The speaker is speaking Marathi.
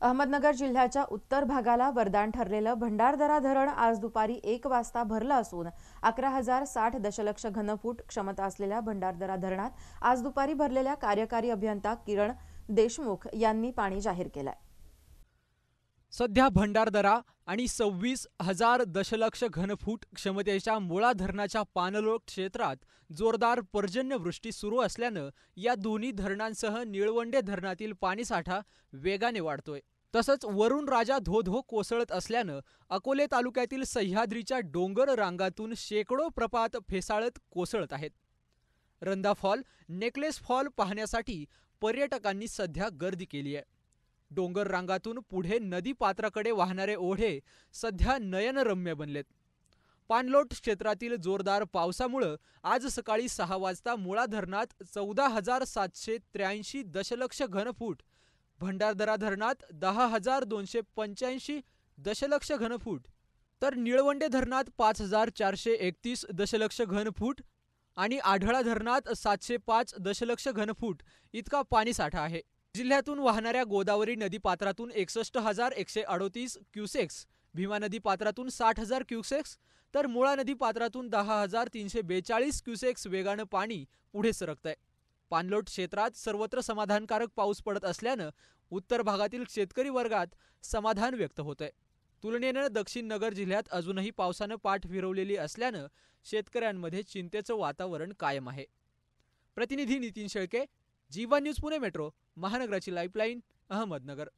अहमदनगर जिल्ह्याच्या उत्तर भागाला वरदान ठरलेलं भंडारदरा धरण आज दुपारी एक वाजता भरलं असून अकरा हजार साठ दशलक्ष घनफूट क्षमता असलेल्या भंडारदरा धरणात आज दुपारी भरलेल्या कार्यकारी अभियंता किरण देशमुख यांनी पाणी जाहीर केलं आहे सध्या भंडारदरा आणि सव्वीस हजार दशलक्ष घनफूट क्षमतेच्या मुळा धरणाच्या पाणलोट क्षेत्रात जोरदार पर्जन्यवृष्टी सुरू असल्यानं या दोन्ही धरणांसह निळवंडे धरणातील पाणीसाठा वेगाने वाढतोय. तसंच वरुण राजा धोधो कोसळत असल्यानं अकोले तालुक्यातील सह्याद्रीच्या डोंगर रांगातून शेकडो प्रपात फेसाळत कोसळत आहेत. रंदा फॉल नेकलेस फॉल पाहण्यासाठी पर्यटकांनी सध्या गर्दी केली आहे डोंगर रांगातून पुढे नदी पात्राकडे वाहणारे ओढे सध्या नयनरम्य बनलेत. पाणलोट क्षेत्रातील जोरदार पावसामुळं आज सकाळी सहा वाजता मुळा धरणात चौदा हजार सातशे त्र्याऐंशी दशलक्ष घनफूट भंडारदरा धरणात दहा हजार दोनशे पंच्याऐंशी दशलक्ष घनफूट तर निळवंडे धरणात पाच हजार चारशे एकतीस दशलक्ष घनफूट आणि आढळा धरणात सातशे पाच दशलक्ष घनफूट इतका पाणीसाठा आहे. जिल्ह्यातून वाहणाऱ्या गोदावरी नदीपात्रातून एकसष्ट हजार एकशे अडोतीस क्युसेक्स भीमा नदी पात्रातून साठ हजार क्युसेक्स तर मुळा नदी पात्रातून दहा हजार तीनशे बेचाळीस क्युसेक्स वेगानं पाणी पुढे सरकतंय. पाणलोट क्षेत्रात सर्वत्र समाधानकारक पाऊस पडत असल्यानं उत्तर भागातील शेतकरी वर्गात समाधान व्यक्त होतंय. तुलनेनं दक्षिण नगर जिल्ह्यात अजूनही पावसानं पाठ फिरवलेली असल्यानं शेतकऱ्यांमध्ये चिंतेचं वातावरण कायम आहे. प्रतिनिधी नितीन शेळके जीवन न्यूज पुणे मेट्रो महानगराची लाईफलाईन अहमदनगर.